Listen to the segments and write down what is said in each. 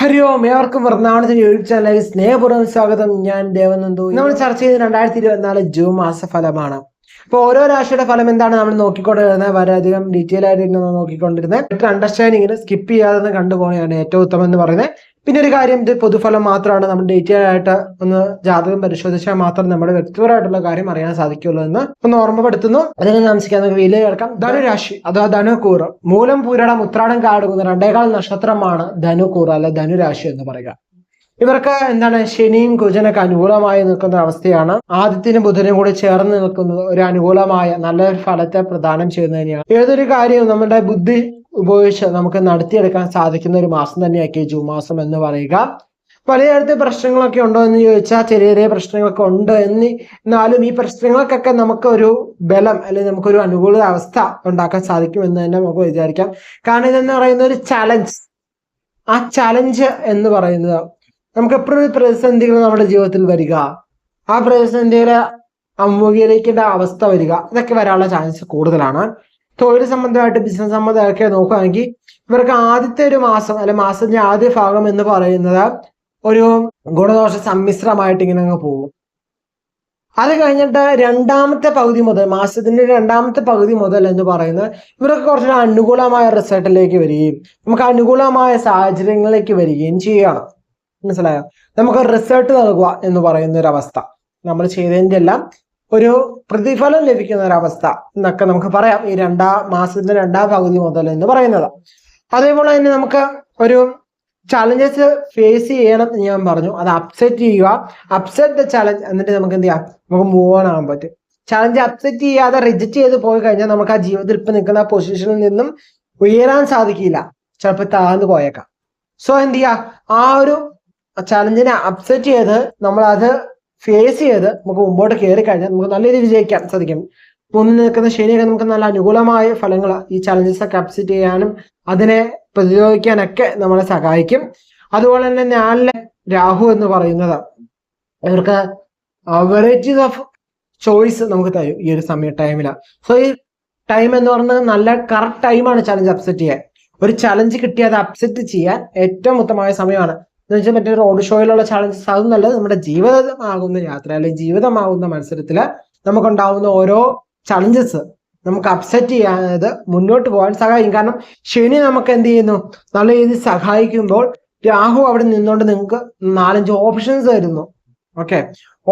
ഹരി ഓം ഏവർക്കും എറണാകുളത്തിന് യൂട്യൂബ് ചാനലിലേക്ക് സ്നേഹപൂർവം സ്വാഗതം. ഞാൻ ദേവനന്ദു. നമ്മൾ ചർച്ച ചെയ്ത് രണ്ടായിരത്തി ഇരുപത്തിനാല് ജൂൺ മാസ അപ്പോൾ ഓരോ രാശിയുടെ ഫലം എന്താണ് നമ്മൾ നോക്കിക്കൊണ്ടിരുന്നത്? വളരെയധികം ഡീറ്റെയിൽ ആയിട്ട് നമ്മൾ നോക്കിക്കൊണ്ടിരുന്നത്. ബെറ്റർ അണ്ടർസ്റ്റാൻഡിങ്ങിന് സ്കിപ്പ് ചെയ്യാതെ കണ്ടുപോകുകയാണ് ഏറ്റവും ഉത്തമം എന്ന് പറയുന്നത്. പിന്നെ ഒരു കാര്യം ഇത് പൊതുഫലം മാത്രമാണ്. നമ്മൾ ഡീറ്റെയിൽ ആയിട്ട് ഒന്ന് ജാതകം പരിശോധിച്ചാൽ മാത്രം നമ്മുടെ വ്യക്തിപരമായിട്ടുള്ള കാര്യം അറിയാൻ സാധിക്കുള്ളൂ എന്ന് ഒന്ന് ഓർമ്മപ്പെടുത്തുന്നു. അതിനെ താമസിക്കാൻ നമുക്ക് വീൽ കേൾക്കാം ധനുരാശി അഥവാ ധനുക്കൂറ് മൂലം പൂരടം ഉത്രാടം കാടുകുന്ന രണ്ടേകാൽ നക്ഷത്രമാണ് ധനുക്കൂറ് അല്ലെ ധനുരാശി എന്ന് പറയുക. ഇവർക്ക് എന്താണ് ശനിയും കുജനൊക്കെ അനുകൂലമായി നിൽക്കുന്ന അവസ്ഥയാണ്. ആദിത്യനും ബുധനും കൂടി ചേർന്ന് നിൽക്കുന്നത് ഒരു അനുകൂലമായ നല്ലൊരു ഫലത്തെ പ്രദാനം ചെയ്യുന്നതിനെയാണ് ഏതൊരു കാര്യവും നമ്മുടെ ബുദ്ധി ഉപയോഗിച്ച് നമുക്ക് നടത്തിയെടുക്കാൻ സാധിക്കുന്ന ഒരു മാസം തന്നെയാക്കി ജൂൺ മാസം എന്ന് പറയുക. പലയിടത്ത് പ്രശ്നങ്ങളൊക്കെ ഉണ്ടോ എന്ന് ചോദിച്ചാൽ ചെറിയ ചെറിയ പ്രശ്നങ്ങളൊക്കെ ഉണ്ട് എന്ന് എന്നാലും ഈ പ്രശ്നങ്ങൾക്കൊക്കെ നമുക്കൊരു ബലം അല്ലെങ്കിൽ നമുക്കൊരു അനുകൂല അവസ്ഥ ഉണ്ടാക്കാൻ സാധിക്കും എന്ന് തന്നെ നമുക്ക് വിചാരിക്കാം. കാരണം ഇതെന്ന് പറയുന്ന ഒരു ചലഞ്ച് ആ ചലഞ്ച് എന്ന് പറയുന്നത് നമുക്ക് എപ്പോഴും പ്രതിസന്ധികൾ നമ്മുടെ ജീവിതത്തിൽ വരിക. ആ പ്രതിസന്ധികളെ അഭിമുഖീകരിക്കേണ്ട അവസ്ഥ വരിക. ഇതൊക്കെ വരാനുള്ള ചാൻസ് കൂടുതലാണ്. തൊഴിൽ സംബന്ധമായിട്ട് ബിസിനസ് സംബന്ധമായൊക്കെ നോക്കുകയാണെങ്കിൽ ഇവർക്ക് ആദ്യത്തെ ഒരു മാസം അല്ലെ മാസത്തിന്റെ ആദ്യ ഭാഗം എന്ന് പറയുന്നത് ഒരു ഗുണദോഷ സമ്മിശ്രമായിട്ട് ഇങ്ങനെ അങ്ങ് പോകും. അത് കഴിഞ്ഞിട്ട് രണ്ടാമത്തെ പകുതി മുതൽ മാസത്തിന്റെ രണ്ടാമത്തെ പകുതി മുതൽ എന്ന് പറയുന്നത് ഇവരൊക്കെ കുറച്ചുകൂടെ അനുകൂലമായ റിസൾട്ടിലേക്ക് വരികയും നമുക്ക് അനുകൂലമായ സാഹചര്യങ്ങളിലേക്ക് വരികയും ചെയ്യണം മനസ്സിലായോ? നമുക്ക് റിസൾട്ട് നൽകുക എന്ന് പറയുന്ന ഒരു അവസ്ഥ നമ്മൾ ചെയ്തതിന്റെ എല്ലാം ഒരു പ്രതിഫലം ലഭിക്കുന്ന ഒരു അവസ്ഥ എന്നൊക്കെ നമുക്ക് പറയാം. ഈ രണ്ടാം മാസത്തിന്റെ രണ്ടാം പകുതി മുതൽ എന്ന് പറയുന്നത്. അതേപോലെ തന്നെ നമുക്ക് ഒരു ചലഞ്ചസ് ഫേസ് ചെയ്യണം എന്ന് ഞാൻ പറഞ്ഞു. അത് അപ്സെറ്റ് ചെയ്യുക. അപ്സെറ്റ് ദ ചലഞ്ച് എന്നിട്ട് നമുക്ക് എന്ത് ചെയ്യാം? നമുക്ക് മൂവ് ഓൺ ആകാൻ പറ്റും. ചലഞ്ച് അപ്സെറ്റ് ചെയ്യാതെ റിജക്റ്റ് ചെയ്ത് പോയി കഴിഞ്ഞാൽ നമുക്ക് ആ ജീവിതത്തിൽ ഇപ്പം നിൽക്കുന്ന പൊസിഷനിൽ നിന്നും ഉയരാൻ സാധിക്കില്ല. ചിലപ്പോൾ താഴ്ന്നു പോയേക്കാം. സോ എന്ത് ചെയ്യുക? ആ ഒരു ചലഞ്ചിനെ അപ്സെറ്റ് ചെയ്ത് നമ്മൾ അത് ഫേസ് ചെയ്ത് നമുക്ക് മുമ്പോട്ട് കയറി കഴിഞ്ഞാൽ നമുക്ക് നല്ല രീതിയിൽ വിജയിക്കാൻ സാധിക്കും. മുന്നിൽ നിൽക്കുന്ന ശനിയൊക്കെ നമുക്ക് നല്ല അനുകൂലമായ ഫലങ്ങൾ ഈ ചലഞ്ചസ് അപ്സെറ്റ് ചെയ്യാനും അതിനെ പ്രതിരോധിക്കാനൊക്കെ നമ്മളെ സഹായിക്കും. അതുപോലെ തന്നെ ഞാനിലെ രാഹു എന്ന് പറയുന്നത് ഇവർക്ക് വെറൈറ്റീസ് ഓഫ് ചോയ്സ് നമുക്ക് തരും ഈ ഒരു സമയ ടൈമിൽ സോ ഈ ടൈം എന്ന് പറയുന്നത് നല്ല കറക്റ്റ് ടൈമാണ് ചലഞ്ച് അപ്സെറ്റ് ചെയ്യാൻ. ഒരു ചലഞ്ച് കിട്ടിയത് അപ്സെറ്റ് ചെയ്യാൻ ഏറ്റവും ഉത്തമമായ സമയമാണ്. എന്ന് വെച്ചാൽ മറ്റേ റോഡ് ഷോയിലുള്ള ചലഞ്ചസ് അതൊന്നല്ല നമ്മുടെ ജീവിതമാകുന്ന യാത്ര അല്ലെങ്കിൽ ജീവിതമാകുന്ന മത്സരത്തിൽ നമുക്കുണ്ടാവുന്ന ഓരോ ചലഞ്ചസ് നമുക്ക് അപ്സെറ്റ് ചെയ്യാത് മുന്നോട്ട് പോകാൻ സഹായിക്കും. കാരണം ശനി നമുക്ക് എന്ത് ചെയ്യുന്നു? നല്ല രീതിയിൽ സഹായിക്കുമ്പോൾ രാഹു അവിടെ നിന്നുകൊണ്ട് നിങ്ങൾക്ക് നാലഞ്ച് ഓപ്ഷൻസ് തരുന്നു. ഓക്കെ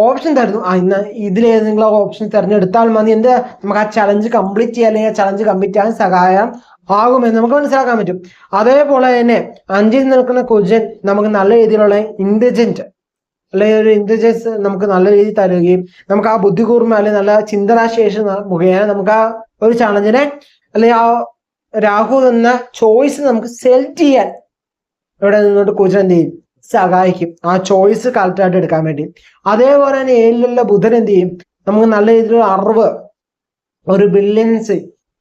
ഓപ്ഷൻ തരുന്നു. ആ ഇന്ന് ഇതിലേതെങ്കിലും ഓപ്ഷൻ തിരഞ്ഞെടുത്താൽ മതി. എന്ത്? നമുക്ക് ആ ചലഞ്ച് കംപ്ലീറ്റ് ചെയ്യാൻ അല്ലെങ്കിൽ ആ ചലഞ്ച് കംപ്ലീറ്റ് ചെയ്യാൻ സഹായം ആകുമെന്ന് നമുക്ക് മനസ്സിലാക്കാൻ പറ്റും. അതേപോലെ തന്നെ അഞ്ചിൽ നിൽക്കുന്ന കുജൻ നമുക്ക് നല്ല രീതിയിലുള്ള ഇന്റലിജന്റ് അല്ലെങ്കിൽ ഒരു ഇന്റലിജൻസ് നമുക്ക് നല്ല രീതിയിൽ തരുകയും നമുക്ക് ആ ബുദ്ധികൂർമ്മ അല്ലെങ്കിൽ നല്ല ചിന്തനാശേഷി മുഖേന നമുക്ക് ആ ഒരു ചലഞ്ചിനെ അല്ലെങ്കിൽ ആ രാഹു എന്ന ചോയ്സ് നമുക്ക് സെലക്ട് ചെയ്യാൻ ഇവിടെ നിന്നോട്ട് കുജൻ എന്ത് ചെയ്യും? സഹായിക്കും. ആ ചോയ്സ് കറക്റ്റായിട്ട് എടുക്കാൻ വേണ്ടി. അതേപോലെ തന്നെ ഏഴിലുള്ള ബുധൻ എന്ത് ചെയ്യും? നമുക്ക് നല്ല രീതിയിലുള്ള അറിവ് ഒരു ബില്യൻസ്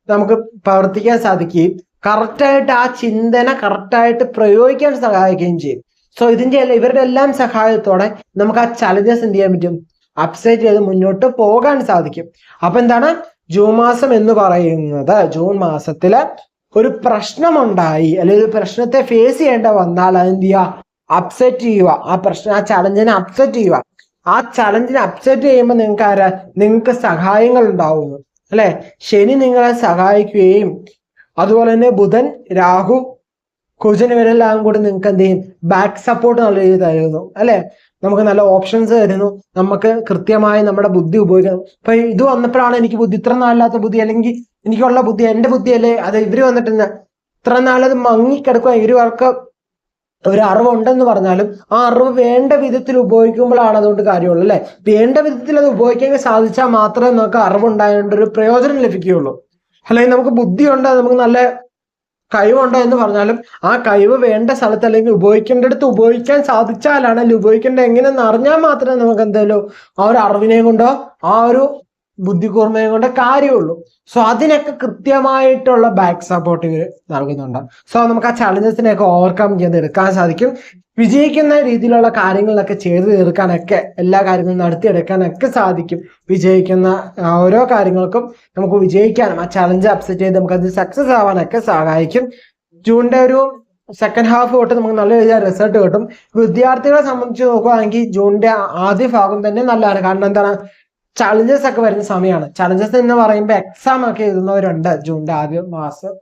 നമുക്ക് പ്രവർത്തിക്കാൻ സാധിക്കുകയും കറക്റ്റായിട്ട് ആ ചിന്തന കറക്റ്റായിട്ട് പ്രയോഗിക്കാൻ സഹായിക്കുകയും ചെയ്യും. സോ ഇതിന്റെ ഇവരുടെ എല്ലാം സഹായത്തോടെ നമുക്ക് ആ ചലഞ്ചസ് എന്ത് ചെയ്യാൻ പറ്റും? അപ്സൈറ്റ് ചെയ്ത് മുന്നോട്ട് പോകാൻ സാധിക്കും. അപ്പൊ എന്താണ്? ജൂൺ മാസം എന്ന് പറയുന്നത് ജൂൺ മാസത്തിൽ ഒരു പ്രശ്നമുണ്ടായി അല്ലെങ്കിൽ ഒരു പ്രശ്നത്തെ ഫേസ് ചെയ്യേണ്ട വന്നാൽ അതെന്ത് ചെയ്യുക? അപ്സെറ്റ് ചെയ്യുക. ആ പ്രശ്നം ആ ചലഞ്ചിനെ അപ്സെറ്റ് ചെയ്യുക. ആ ചലഞ്ചിനെ അപ്സെറ്റ് ചെയ്യുമ്പോൾ നിങ്ങൾക്ക് ആരാ? നിങ്ങൾക്ക് സഹായങ്ങൾ ഉണ്ടാവുന്നു. അല്ലെ? ശനി നിങ്ങളെ സഹായിക്കുകയും അതുപോലെ തന്നെ ബുധൻ രാഹു കുജൻ ഇവരെല്ലാം കൂടി നിങ്ങൾക്ക് എന്ത് ചെയ്യും? ബാക്ക് സപ്പോർട്ട് നല്ല രീതിയിൽ തരുന്നു. അല്ലെ? നമുക്ക് നല്ല ഓപ്ഷൻസ് തരുന്നു. നമുക്ക് കൃത്യമായി നമ്മുടെ ബുദ്ധി ഉപയോഗിക്കണം ഇപ്പൊ ഇത് വന്നപ്പോഴാണ് എനിക്ക് ബുദ്ധി ഇത്ര നാളില്ലാത്ത ബുദ്ധി അല്ലെങ്കിൽ എനിക്കുള്ള ബുദ്ധി എന്റെ ബുദ്ധിയല്ലേ അത് ഇവർ വന്നിട്ട് ഇത്ര നാളത് മങ്ങിക്കിടക്കുക ഇവർക്ക് ഒരു അറിവുണ്ടെന്ന് പറഞ്ഞാലും ആ അറിവ് വേണ്ട വിധത്തിൽ ഉപയോഗിക്കുമ്പോഴാണ് അതുകൊണ്ട് കാര്യമുള്ളൂ അല്ലെ? വേണ്ട വിധത്തിൽ അത് ഉപയോഗിക്കാൻ സാധിച്ചാൽ മാത്രമേ നമുക്ക് അറിവുണ്ടായതുകൊണ്ട് ഒരു പ്രയോജനം ലഭിക്കുകയുള്ളൂ. അല്ലെങ്കിൽ നമുക്ക് ബുദ്ധിയുണ്ട്? നമുക്ക് നല്ല കഴിവുണ്ടോ എന്ന് പറഞ്ഞാലും ആ കഴിവ് വേണ്ട സ്ഥലത്ത് അല്ലെങ്കിൽ ഉപയോഗിക്കേണ്ടടുത്ത് ഉപയോഗിക്കാൻ സാധിച്ചാലാണ് അല്ലെങ്കിൽ ഉപയോഗിക്കേണ്ടത് എങ്ങനെയെന്ന് അറിഞ്ഞാൽ മാത്രമേ നമുക്ക് എന്തായാലും ആ ഒരു അറിവിനെയും കൊണ്ടോ ആ ഒരു ബുദ്ധികൂർമ്മയും കൊണ്ട് കാര്യമുള്ളൂ. സോ അതിനൊക്കെ കൃത്യമായിട്ടുള്ള ബാക്ക് സപ്പോർട്ട് ഇവർ നൽകുന്നുണ്ട്. സോ നമുക്ക് ആ ചലഞ്ചസിനെയൊക്കെ ഓവർകം ചെയ്ത് എടുക്കാൻ സാധിക്കും. വിജയിക്കുന്ന രീതിയിലുള്ള കാര്യങ്ങളൊക്കെ ചെയ്ത് തീർക്കാനൊക്കെ എല്ലാ കാര്യങ്ങളും നടത്തിയെടുക്കാനൊക്കെ സാധിക്കും. വിജയിക്കുന്ന ഓരോ കാര്യങ്ങൾക്കും നമുക്ക് വിജയിക്കാനും ആ ചലഞ്ച് അപ്സെറ്റ് ചെയ്ത് നമുക്ക് അത് സക്സസ് ആവാനൊക്കെ സഹായിക്കും. ജൂണിന്റെ ഒരു സെക്കൻഡ് ഹാഫ് തൊട്ട് നമുക്ക് നല്ല രീതിയിൽ റിസൾട്ട് കിട്ടും. വിദ്യാർത്ഥികളെ സംബന്ധിച്ച് നോക്കുകയാണെങ്കിൽ ജൂണിന്റെ ആദ്യ ഭാഗം തന്നെ നല്ലതാണ്. കാരണം എന്താണ്? ചലഞ്ചസ് ഒക്കെ വരുന്ന സമയമാണ് ചാലഞ്ചസ് എന്ന് പറയുമ്പോൾ എക്സാം ഒക്കെ എഴുതുന്നവരുണ്ട്. ജൂണിന്റെ ആദ്യ മാസം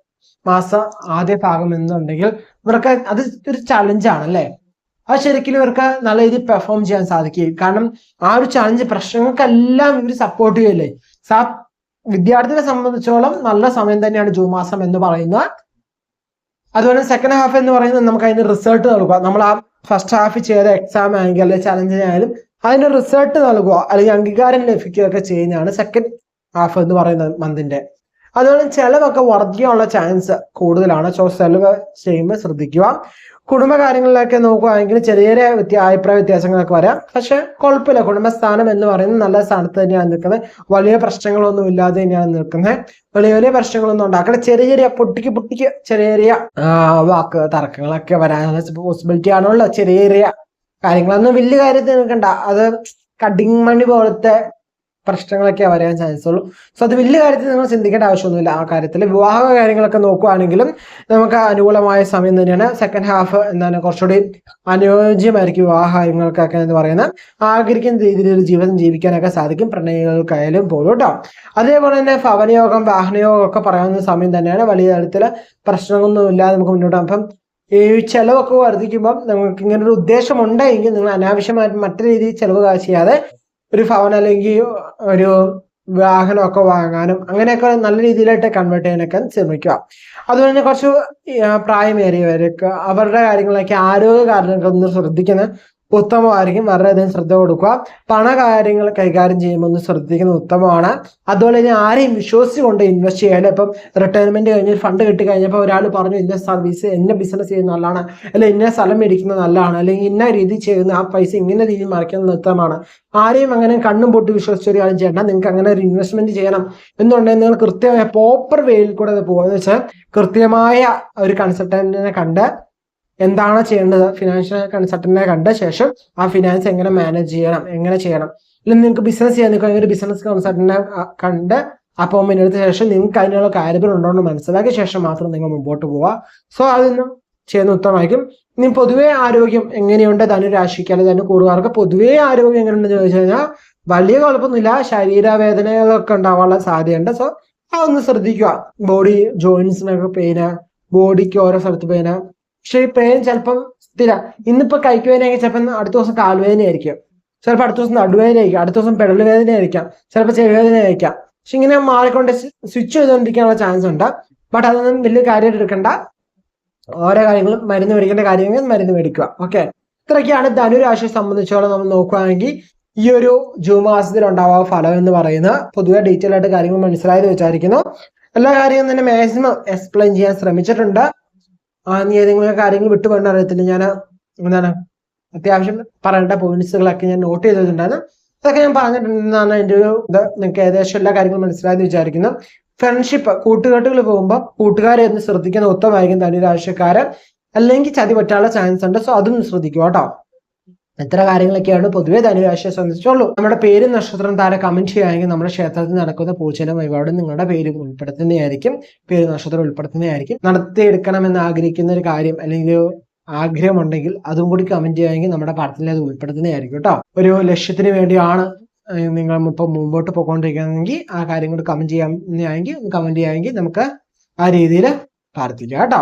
മാസം ആദ്യ ഭാഗം എന്നുണ്ടെങ്കിൽ ഇവർക്ക് അത് ഒരു ചലഞ്ചാണ് അല്ലേ? അത് ശരിക്കും ഇവർക്ക് നല്ല രീതിയിൽ പെർഫോം ചെയ്യാൻ സാധിക്കും. കാരണം ആ ഒരു ചലഞ്ച് പ്രശ്നങ്ങൾക്കെല്ലാം ഇവർ സപ്പോർട്ട് ചെയ്യല്ലേ? സാ വിദ്യാർത്ഥികളെ സംബന്ധിച്ചോളം നല്ല സമയം തന്നെയാണ് ജൂൺ മാസം എന്ന് പറയുന്നത്. അതുപോലെ സെക്കൻഡ് ഹാഫ് എന്ന് പറയുന്നത് നമുക്ക് അതിന് റിസൾട്ട് നൽകുക. നമ്മൾ ആ ഫസ്റ്റ് ഹാഫ് ചെയ്ത എക്സാം ആയെങ്കിൽ അല്ലെങ്കിൽ ചലഞ്ചിനായാലും അതിന്റെ റിസൾട്ട് നൽകുക അല്ലെങ്കിൽ അംഗീകാരം ലഭിക്കുകയൊക്കെ ചെയ്യുന്നതാണ് സെക്കൻഡ് ഹാഫ് എന്ന് പറയുന്ന മന്തിന്റെ അതുപോലെ ചെലവൊക്കെ വർദ്ധിക്കാനുള്ള ചാൻസ് കൂടുതലാണ്. സോ ചെലവ് ചെയ്യുമ്പോൾ ശ്രദ്ധിക്കുക. കുടുംബകാര്യങ്ങളിലൊക്കെ നോക്കുകയാണെങ്കിൽ ചെറിയ ചെറിയ വ്യത്യ അഭിപ്രായ വ്യത്യാസങ്ങളൊക്കെ വരാം. പക്ഷെ കുഴപ്പമില്ല. കുടുംബസ്ഥാനം എന്ന് പറയുന്നത് നല്ല സ്ഥാനത്ത് തന്നെയാണ് നിൽക്കുന്നത്. വലിയ പ്രശ്നങ്ങളൊന്നും ഇല്ലാതെ തന്നെയാണ് നിൽക്കുന്നത്. വലിയ വലിയ പ്രശ്നങ്ങളൊന്നും ഉണ്ടാക്കണം ചെറിയ ചെറിയ പൊട്ടിക്ക് പൊട്ടിക്ക് ചെറിയ ചെറിയ വാക്ക് തർക്കങ്ങളൊക്കെ വരാനുള്ള പോസിബിലിറ്റി ആണുള്ളത്. ചെറിയ ചെറിയ കാര്യങ്ങളൊന്നും വലിയ കാര്യത്തിൽ നിൽക്കണ്ട. അത് കട്ടിങ് മണി പോലത്തെ പ്രശ്നങ്ങളൊക്കെ വരാൻ ചാൻസ് ഉള്ളൂ. സോ അത് വലിയ കാര്യത്തിൽ നിങ്ങൾ ചിന്തിക്കേണ്ട ആവശ്യമൊന്നുമില്ല. ആ കാര്യത്തിൽ വിവാഹ കാര്യങ്ങളൊക്കെ നോക്കുവാണെങ്കിലും നമുക്ക് അനുകൂലമായ സമയം തന്നെയാണ്. സെക്കൻഡ് ഹാഫ് എന്താണ് കുറച്ചുകൂടി അനുയോജ്യമായിരിക്കും വിവാഹ കാര്യങ്ങൾക്കൊക്കെ എന്ന് പറയുന്നത്. ആഗ്രഹിക്കുന്ന രീതിയിൽ ജീവിതം ജീവിക്കാനൊക്കെ സാധിക്കും. പ്രണയികൾക്കായാലും പോലും കേട്ടോ അതേപോലെ തന്നെ ഭവനയോഗം വാഹനയോഗം ഒക്കെ പറയാവുന്ന സമയം തന്നെയാണ്. വലിയ തരത്തിൽ പ്രശ്നങ്ങളൊന്നും ഇല്ലാതെ നമുക്ക് മുന്നോട്ട് അപ്പം ഈ ചെലവൊക്കെ വർദ്ധിക്കുമ്പം നിങ്ങൾക്ക് ഇങ്ങനെ ഒരു ഉദ്ദേശം ഉണ്ടെങ്കിൽ നിങ്ങൾ അനാവശ്യമായിട്ട് മറ്റു രീതിയിൽ ചെലവ് ചെയ്യാതെ ഒരു ഭവൻ അല്ലെങ്കിൽ ഒരു വാഹനമൊക്കെ വാങ്ങാനും അങ്ങനെയൊക്കെ നല്ല രീതിയിലായിട്ട് കൺവേർട്ട് ചെയ്യാനൊക്കെ ശ്രമിക്കുക. അതുപോലെ തന്നെ കുറച്ച് പ്രായമേറിയവരൊക്കെ അവരുടെ കാര്യങ്ങളൊക്കെ ആരോഗ്യ കാരണങ്ങൾ ഒന്ന് ശ്രദ്ധിക്കുന്നത് ഉത്തമമായിരിക്കും. വളരെയധികം ശ്രദ്ധ കൊടുക്കുക. പണകാര്യങ്ങൾ കൈകാര്യം ചെയ്യുമ്പോൾ ഒന്ന് ശ്രദ്ധിക്കുന്നത് ഉത്തമമാണ്. അതുപോലെ തന്നെ ആരെയും വിശ്വസിച്ചുകൊണ്ട് ഇൻവെസ്റ്റ് ചെയ്യാൻ ഇപ്പം റിട്ടയർമെന്റ് കഴിഞ്ഞ് ഫണ്ട് കിട്ടി കഴിഞ്ഞപ്പോൾ ഒരാൾ പറഞ്ഞു ഇന്ന സർവീസ് എന്ന ബിസിനസ് ചെയ്യുന്ന നല്ലതാണ്. അല്ലെങ്കിൽ ഇന്ന സ്ഥലം മേടിക്കുന്നത് നല്ലതാണ്. അല്ലെങ്കിൽ ഇന്ന രീതി ചെയ്യുന്ന ആ പൈസ ഇങ്ങനെ രീതിയിൽ മറിക്കുന്നത് ഉത്തമമാണ് ആരെയും അങ്ങനെ കണ്ണും പൊട്ടി വിശ്വസിച്ച ഒരു കാര്യം ചെയ്യണ്ട. നിങ്ങൾക്ക് അങ്ങനെ ഒരു ഇൻവെസ്റ്റ്മെന്റ് ചെയ്യണം. എന്നുണ്ടെങ്കിൽ നിങ്ങൾ കൃത്യമായ പ്രോപ്പർ വേയിൽ കൂടെ പോകുക എന്ന് വെച്ചാൽ കൃത്യമായ ഒരു കൺസൾട്ടന്റിനെ കണ്ട് എന്താണ് ചെയ്യേണ്ടത്? ഫിനാൻഷ്യൽ കൺസൾട്ടന്റിനെ കണ്ട ശേഷം ആ ഫിനാൻസ് എങ്ങനെ മാനേജ് ചെയ്യണം? എങ്ങനെ ചെയ്യണം? അല്ലെങ്കിൽ നിങ്ങൾക്ക് ബിസിനസ് ചെയ്യാൻ നിൽക്കുകയാണെങ്കിൽ ഒരു ബിസിനസ് കൺസൾട്ടന്റിനെ കണ്ട് അപ്പോയിൻമെന്റ് എടുത്ത ശേഷം നിങ്ങൾക്ക് അതിനുള്ള കാര്യങ്ങൾ ഉണ്ടോ എന്ന് മനസ്സിലാക്കിയ ശേഷം മാത്രം നിങ്ങൾ മുമ്പോട്ട് പോവുക. സോ അതൊന്നും ചെയ്യുന്ന ഉത്തമമായിരിക്കും. ഇനി പൊതുവേ ആരോഗ്യം എങ്ങനെയുണ്ട്? ധനുരാശിക്ക് അല്ലെങ്കിൽ തന്നെ കൂടുകാർക്ക് പൊതുവേ ആരോഗ്യം എങ്ങനെയുണ്ടെന്ന് ചോദിച്ചു കഴിഞ്ഞാൽ വലിയ കുഴപ്പമൊന്നുമില്ല. ശരീരവേദനകളൊക്കെ ഉണ്ടാവാനുള്ള സാധ്യതയുണ്ട്. സോ അതൊന്ന് ശ്രദ്ധിക്കുക. ബോഡി ജോയിൻസിനൊക്കെ പെയിന് ബോഡിക്ക് ഓരോ സ്ഥലത്ത് പെയിന് പക്ഷെ ഈ പെയിൻ ചിലപ്പം സ്ഥിര ഇന്നിപ്പോ കൈക്ക് വേദനയായിരിക്കും ചിലപ്പം അടുത്ത ദിവസം കാൽവേദന ആയിരിക്കും ചിലപ്പോൾ അടുത്ത ദിവസം നടുവേദന ആയിരിക്കും അടുത്ത ദിവസം പെടൽ വേദന ആയിരിക്കാം ചിലപ്പോൾ ചെവിവേദന ആയിരിക്കാം പക്ഷെ ഇങ്ങനെ മാറിക്കൊണ്ട് സ്വിച്ച് ചെയ്തുകൊണ്ടിരിക്കാനുള്ള ചാൻസ് ഉണ്ട്. ബട്ട് അതൊന്നും വലിയ കാര്യമായിട്ട് എടുക്കണ്ട. ഓരോ കാര്യങ്ങളും മരുന്ന് മേടിക്കേണ്ട കാര്യങ്ങൾ മരുന്ന് മേടിക്കുക. ഓക്കെ? ഇത്രയൊക്കെയാണ് ധനുരാശിയെ സംബന്ധിച്ചോളം നമ്മൾ നോക്കുകയാണെങ്കിൽ ഈ ഒരു ജൂൺ മാസത്തിൽ ഉണ്ടാവുക ഫലം എന്ന് പറയുന്നത് പൊതുവെ ഡീറ്റെയിൽ ആയിട്ട് കാര്യങ്ങൾ മനസ്സിലായത് വിചാരിക്കുന്നു. എല്ലാ കാര്യവും തന്നെ മാക്സിമം എക്സ്പ്ലെയിൻ ചെയ്യാൻ ശ്രമിച്ചിട്ടുണ്ട്. നീ ഏതെങ്കിലും കാര്യങ്ങൾ വിട്ടു വേണ്ട അറിയത്തില്ല. ഞാൻ എന്താണ് അത്യാവശ്യം പറയേണ്ട പോയിന്റ്സുകളൊക്കെ ഞാൻ നോട്ട് ചെയ്തിട്ടുണ്ടായിരുന്നു. അതൊക്കെ ഞാൻ പറഞ്ഞിട്ടുണ്ടെന്നാണ് എന്റെ ഒരു ഇത്. നിങ്ങൾക്ക് ഏകദേശം എല്ലാ കാര്യങ്ങളും മനസ്സിലായെന്ന് വിചാരിക്കുന്നു. ഫ്രണ്ട്ഷിപ്പ് കൂട്ടുകെട്ടുകൾ പോകുമ്പോൾ കൂട്ടുകാരെ ഒന്ന് ശ്രദ്ധിക്കുന്ന ഉത്തമമായിരിക്കും തന്നെ രാഷ്ട്രീയക്കാരൻ അല്ലെങ്കിൽ ചതി പറ്റാനുള്ള ചാൻസ് ഉണ്ട്. സോ അതും ശ്രദ്ധിക്കുക കേട്ടോ. ഇത്ര കാര്യങ്ങളൊക്കെയാണ് പൊതുവേ ധനുരാശിയെ സംബന്ധിച്ചുള്ളൂ നമ്മുടെ പേരും നക്ഷത്രം താരം കമന്റ് ചെയ്യുകയാണെങ്കിൽ നമ്മുടെ ക്ഷേത്രത്തിൽ നടക്കുന്ന പൂജന വഴിപാട് നിങ്ങളുടെ പേര് ഉൾപ്പെടുത്തുന്നതായിരിക്കും. പേര് നക്ഷത്രം ഉൾപ്പെടുത്തുന്നതായിരിക്കും. നടത്തിയെടുക്കണമെന്ന് ആഗ്രഹിക്കുന്ന ഒരു കാര്യം അല്ലെങ്കിൽ ആഗ്രഹം ആഗ്രഹമുണ്ടെങ്കിൽ അതും കൂടി കമന്റ് ചെയ്യുകയാണെങ്കിൽ നമ്മുടെ പടത്തിൽ അത് ഉൾപ്പെടുത്തുന്നതായിരിക്കും കേട്ടോ. ഒരു ലക്ഷ്യത്തിന് വേണ്ടിയാണ് നിങ്ങൾ ഇപ്പം മുമ്പോട്ട് പോയിക്കൊണ്ടിരിക്കുകയാണെങ്കിൽ ആ കാര്യം കൂടി കമന്റ് ചെയ്യാമെങ്കിൽ കമന്റ് ചെയ്യാമെങ്കിൽ നമുക്ക് ആ രീതിയിൽ പ്രാർത്ഥിക്കാം കേട്ടോ.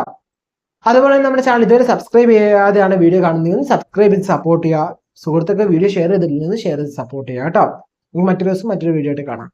അതുപോലെ നമ്മുടെ ചാനൽ ഇതുവരെ സബ്സ്ക്രൈബ് ചെയ്യാതെയാണ് വീഡിയോ കാണുന്നതെങ്കിൽ സബ്സ്ക്രൈബ് ചെയ്ത് സപ്പോർട്ട് ചെയ്യുക. സുഹൃത്തുക്കൾ വീഡിയോ ഷെയർ ചെയ്തിട്ടില്ലെങ്കിൽ ഷെയർ ചെയ്ത് സപ്പോർട്ട് ചെയ്യുക കേട്ടോ. മറ്റൊരു ദിവസം മറ്റൊരു വീഡിയോ ആയിട്ട് കാണാം.